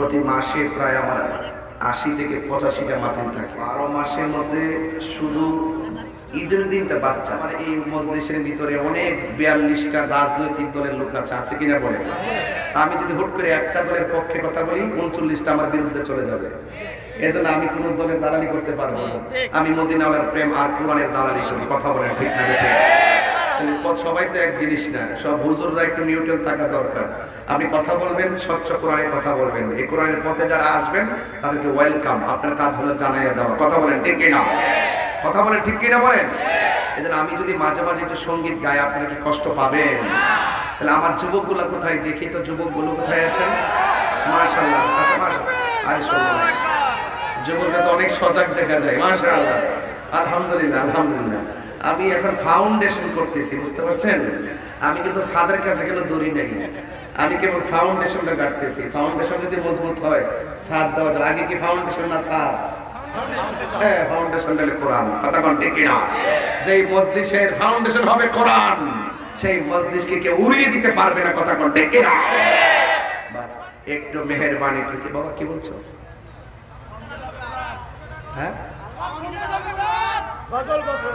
প্রতি মাসে প্রায় আমার আশি থেকে পঁচাশিটা মাহফিল থাকে। বারো মাসের মধ্যে শুধু ঈদের দিনটা বাচ্চা আমার এই মজলিসের ভিতরে অনেক বিয়াল্লিশটা রাজনৈতিক দলের লোক আছে আছে কিনা বলে। আমি যদি হুট করে একটা দলের পক্ষে কথা বলি, উনচল্লিশটা আমার বিরুদ্ধে চলে যাবে। এজন্য আমি কোন দলের দালালি করতে পারব না। আমি মদিনাওয়ালার প্রেম আর কোরআনের দালালি করি, কথা বলেন ঠিক না সবাই তো এক জিনিস না, সব হুজুররা একটু নিউট্রাল থাকা দরকার। আপনি কথা বলবেন, স্বচ্ছ কোরআনে কথা বলবেন। এই কোরআনের পথে যারা আসবেন, তাদেরকে ওয়েলকাম আপনার কাজ হলো জানাইয়া দেওয়া। কথা বলেন, ঠিক কিনা? কথা বলেন, ঠিক কিনা বলেন? জন্য আমি যদি মাঝে মাঝে একটু সংগীত গাই, আপনারা কি কষ্ট পাবেন? তাহলে আমার যুবকগুলো কোথায়? দেখি তো যুবকগুলো কোথায় আছেন? মাশাল্লাহ আচ্ছা মাশাল্লাহ আরে সর্বনাশ যুবকরা তো অনেক সজাগ দেখা যায়, মাশাআল্লাহ। আলহামদুলিল্লাহ আলহামদুলিল্লাহ। আমি এখন ফাউন্ডেশন করতেছি, বুঝতে পারছেন? আমি কিন্তু সাদের কাছে গেলে দড়ি নেই? আমি কেবল ফাউন্ডেশনটা কাটতেছি। ফাউন্ডেশন যদি মজবুত হয় সাদ দেওয়া যায়। আগে কি ফাউন্ডেশন না সাদ হ্যাঁ একটু মেহেরবানি বাবা, কি বলছো? হ্যাঁ?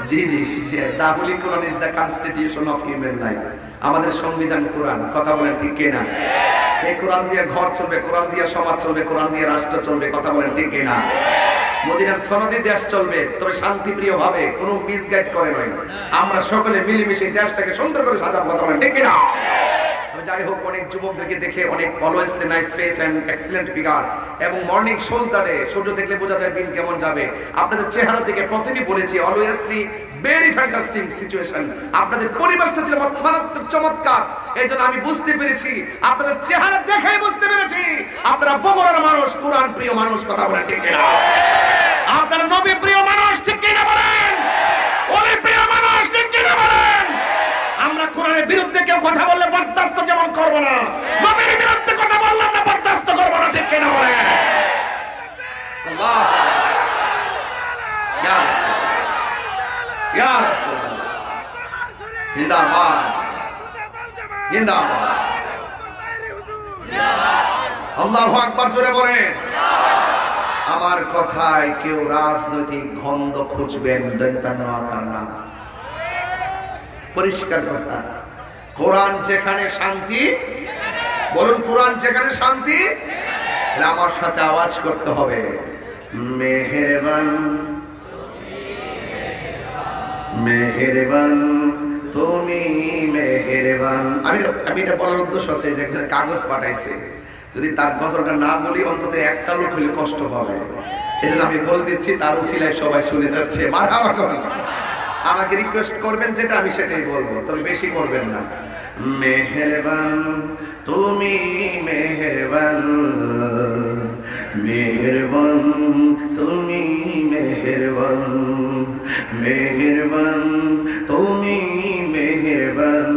জি জি দাবুলি Quran is the constitution of human life আমাদের সংবিধান কোরআন, কথা বলেন ঠিক কিনা এই কোরআন দিয়ে ঘর চলবে, কোরআন দিয়ে সমাজ চলবে, কোরআন দিয়ে রাষ্ট্র চলবে, কথা বলেন ঠিক কিনা মদিনার সনদী দেশ চলবে, তবে শান্তিপ্রিয় ভাবে কোনো মিসগাইড করে নয়। আমরা সকলে মিলেমিশে দেশটাকে সুন্দর করে সাজাবো, কথা বলেন ঠিক কিনা যাই হোক, অনেক যুবকদেরকে দেখে অনেক always nice face and excellent figure এবং মর্নিং শোজ দাঁড়ে, সূর্য দেখলে বোঝা যায় দিন কেমন যাবে। আপনাদের চেহারা দিকে প্রতিদিন বলেছি অলওয়েজলি ভেরি ফ্যান্টাস্টিক সিচুয়েশন আপনাদের পরিবেশটা ছিল মারাত্মক চমৎকার। এই জন্য আমি বুঝতে পেরেছি, আপনাদের চেহারা দেখেই বুঝতে পেরেছি, আপনারা বগরের মানুষ, কোরআন প্রিয় মানুষ, কথা বলেন ঠিক কিনা আপনারা নবী প্রিয় মানুষ ঠিক কিনা বলেন ওলি প্রিয় মানুষ ঠিক কিনা বলেন আমরা কোরআনের বিরুদ্ধে কেউ কথা বললে বরদাস্ত যেমন করব না নবীর বিরুদ্ধে কথা বললে আমরা বরদাস্ত করব না ঠিক কিনা বলে আমার কথায় কেউ রাজনৈতিক গন্ধ খুঁজবেন না পরিষ্কার কথা কোরআন যেখানে শান্তি বলুন কোরআন যেখানে শান্তি আমার সাথে আওয়াজ করতে হবে মেহেরবান মেহেরবান, তুমি মেহেরবান। আমি আমি এটা বলার উদ্দেশ্য আছে যে একজন কাগজ পাঠাইছে। যদি তার গজলটা না বলি, অন্তত একটা লোক হলে কষ্ট পাবে। এই আমি বলে দিচ্ছি, তার উসিলায় সবাই শুনে যাচ্ছে। আমাকে রিকোয়েস্ট করবেন, যেটা আমি সেটাই বলব। তবে বেশি করবেন না। মেহেরবান, তুমি মেহেরবান। মেহেরবান, তুমি মেহেরবান। মেহেরবান, তুমি মেহেরবান।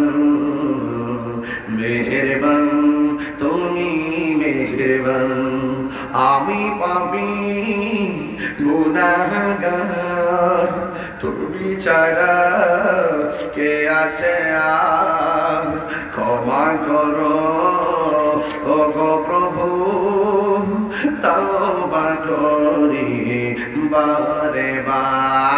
মেহেরবান, তুমি মেহেরবান। আমি পাবি গুনাহগার, তুমি ছাড়া কে আছে আর? ক্ষমা করো ও গো প্রভু, তওবা করি বারে বার।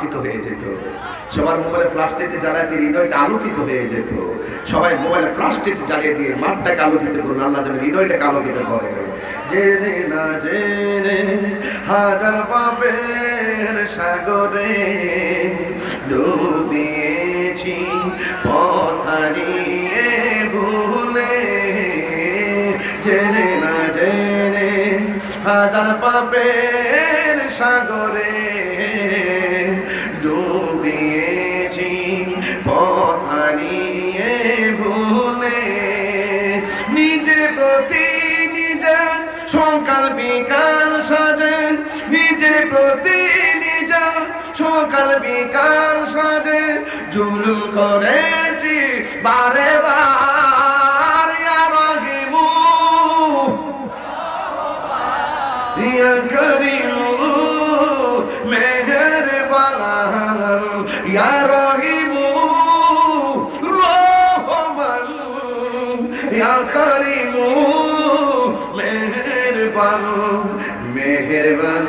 আলোকিত হয়ে যেত। সবার মোবাইলে ফ্ল্যাশ লাইটটি জ্বালাতে হৃদয়টা আলোকিত হয়ে যেত। সবাই মোবাইলে লাইট জ্বালিয়ে দিয়ে মাঠটাকে আলোকিত করুন আল্লাহ যেন হৃদয়টাকে আলোকিত করে। জেনে না জেনে হাজার পাপের সাগরে দিয়েছি, পথ হারিয়ে ভুলে। জেনে না জেনে হাজার পাপের সাগরে প্রতি নিজে, সকাল বিকাল সাজে। নিজের প্রতি নিজে, সকাল বিকাল সাজে। জুলুম করেছি বারে বার রহিমু। ইয়া করিমু ইয়া রহিমু। রহমান, ইয়া মেহেরবান,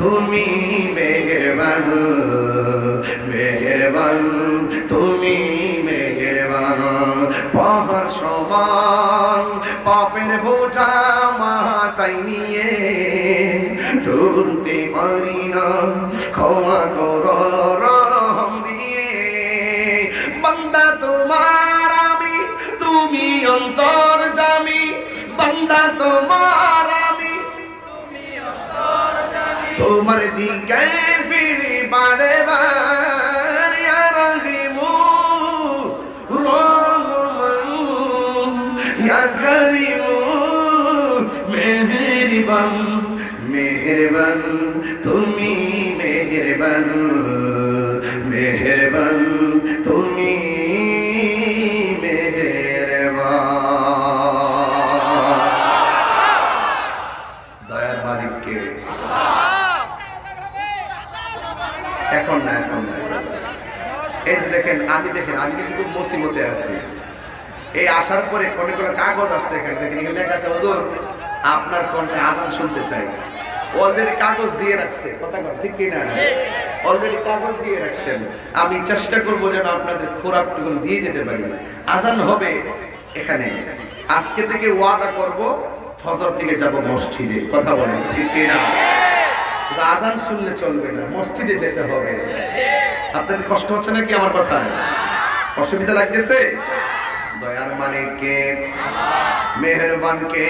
তুমি মেহরবান মেহরবান, তুমি মেহরবান। পাহাড় সমান, পাপের বোঝা মাথায় নিয়ে চলতে পারি না। ক্ষমা কর তোমার দিকে ফিরি বারে বার রহিমু রহমান ইয়া করিমু মেহেরবান মেহেরবান তুমি মেহেরবান। দেখেন, আমি দেখেন, আমি কিন্তু খুব মুসিবতে আছি। এই আসার পরে কোনে কোনে কাগজ আসছে এখানে, দেখেন, এখানে লেখা আছে, হুজুর, আপনার কণ্ঠে আজান শুনতে চাই। অলরেডি কাগজ দিয়ে রাখছে, কথা কর ঠিক কি না অলরেডি কাগজ দিয়ে রাখছেন। আমি চেষ্টা করব যেন আপনাদের খোরাকটুকুন দিয়ে যেতে পারি। আজান হবে এখানে। আজকে থেকে ওয়াদা করব, ফজর থেকে যাব মসজিদে, কথা বলেন, ঠিক কি না শুধু আজান শুনলে চলবে না, মসজিদে যেতে হবে। আপনাদের কষ্ট হচ্ছে নাকি আমার কথা অসুবিধা লাগতেছে? দয়ার মালিককে, মেহেরবানকে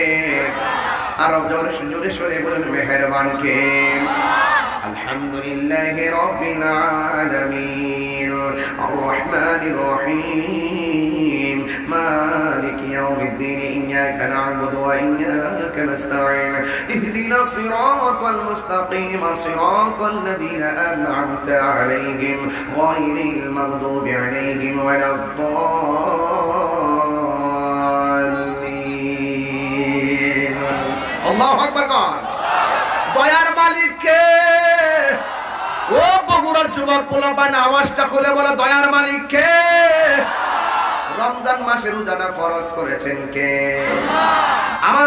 আরব জোরে জোরে সরে বলেন, মেহেরবানকে। আলহামদুলিল্লাহ রবিল আলামিন আর রহমানির মালিক ইয়াউমিদ্দিন ইয়াকা না'বুদু ওয়া ইয়াকা নাস্তাঈন ইহদিনা সিরাতাল মুস্তাকিম সিরাতাল লাযীনা আন'আমতা আলাইহিম গায়রিল মাগদুবি আলাইহিম ওয়ালাদ-দাল্লিন আল্লাহু আকবার কর দয়ার মালিক কে ও বগুড়ার যুবক পোলাপান, আওয়াজটা খুলে বলে, দয়ার মালিক কে রমজান মাসে রোজাটা ফরজ করেছেন কে? আমার